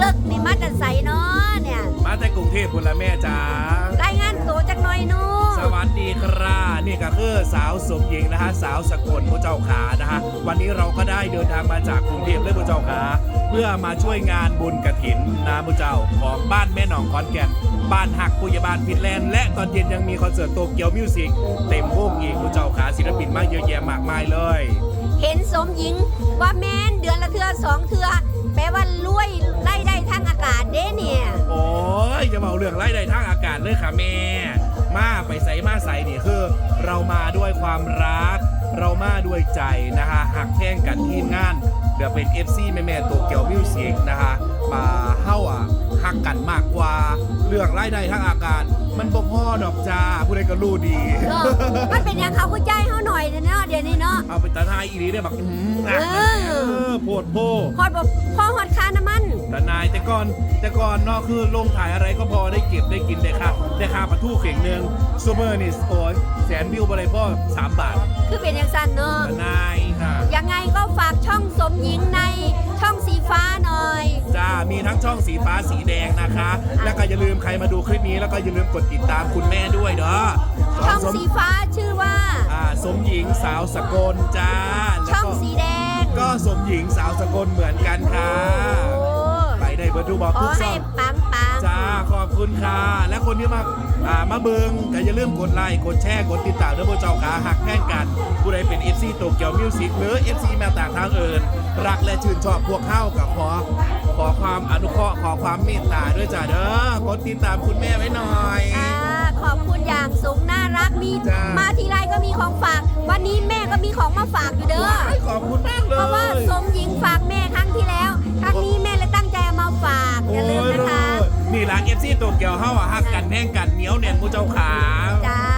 เลิกนี่มาจากไสเนาะเนี่ยมาแต่กรุงเทพพุ่นละแม่จ๋ารายงานตัวจักหน่อยหนูสวัสดีครับนี่ก็คือสาวสมหญิงนะฮะสาวสกลผู้เจ้าขานะฮะวันนี้เราก็ได้เดินทางมาจากกรุงเทพเลยผู้เจ้าขาเพื่อมาช่วยงานบุญกระถินนะผู้เจ้าของบ้านแม่หนองขอนแก่นบ้านหักปุยบาลฟินแลนด์และตอนเย็นยังมีคอนเสิร์ตโตเกียวมิวสิกเต็มวงอีกผู้เจ้าขาศิลปินมากเยอะแยะมากมายเลย เห็นสมหญิงว่าแม่นเดือนละเทือสองเทือแปลว่ารวยไล่ เด้เนี่ยโอ้ยจะมาเอาเรื่องไล่ใดทางอากาศเลยค่ะแม่ มาไปใส่มาใส่นี่คือ เรามาด้วยความรัก เรามาด้วยใจนะฮะหักแท่งกันทีมงานเดี๋ยวเป็น FC แม่แม่ๆตัวเกียวมิวสิกนะฮะมาเฮ้าอะหักกันมากกว่า เรื่องไล่ใดทางอากาศ มันบ่พ่อดอกจ้าผู้ใดก็รู้ดี เออมันเป็นอย่างเขาก็ใจเขาหน่อยเนาะเดี๋ยวนี้เนาะ เอาไปตาทายอีนีได้แบบอื้อหืออะเออ เออโพดโพพอดบอกพ่อฮอดคาน้ำมันแต่นายแต่ ก่อนแต่ก่อนเนอกคือลงถ่ายอะไรก็พอได้เก็บได้กินได้ค่าได้ค่าปลาทูเข่งหนึ่งซูเปอร์นี่โอ้ยแสนวิวอะไรพ่อสามบาทคือเป็นอย่างสั้นเนาะแต่นายค่ะยังไงก็ฝากช่องสมหญิงในช่องสีฟ้าหน่อยจ้ามีทั้งช่องสีฟ้าสีแดงนะคะ แล้วก็อย่าลืมใครมาดูคลิปนี้แล้วก็อย่าลืมกดติดตามคุณแม่ด้วยเด้อช่องสมสีฟ้าชื่อว่าอ่าสมหญิงสาวสกลจ้าแล้วช่องก็สีแดง ก็สมหญิงสาวสกลเหมือนกันค่ะโอ้ไปได้ เบอร์ดูบอกขอทุกช่ให้องปังปังจ้าขอบคุณค่ะ และคนที่มาอ่ามาเบิงก็อย่าลืมกดไลค์กดแชร์กดติดตามด้วยพวกเจ้าขาหักแท่งกัน ผู้ใดเป็น FC โตเกียวมิวสิกหรือ FC แมวต่างทางเอิญรักและชื่นชอบพวกเข้ากับขอ ขอความอนุเคราะห์ขอความเมตตาด้วยจ้าเด้อกดติดตามคุณแม่ไว้หน่อย อ่าขอบคุณอย่างสูงน่ารักมีจ้ามาทีไรก็มีของฝาก วันนี้แม่ก็มีของมาฝากอยู่เด้อว้ายขอบคุณมากเลเพร อย่ละเอฟซีโตเกียวเฮาอะฮักกันแห่งกันเหนียวแน่นผู้เจ้าขา จ้า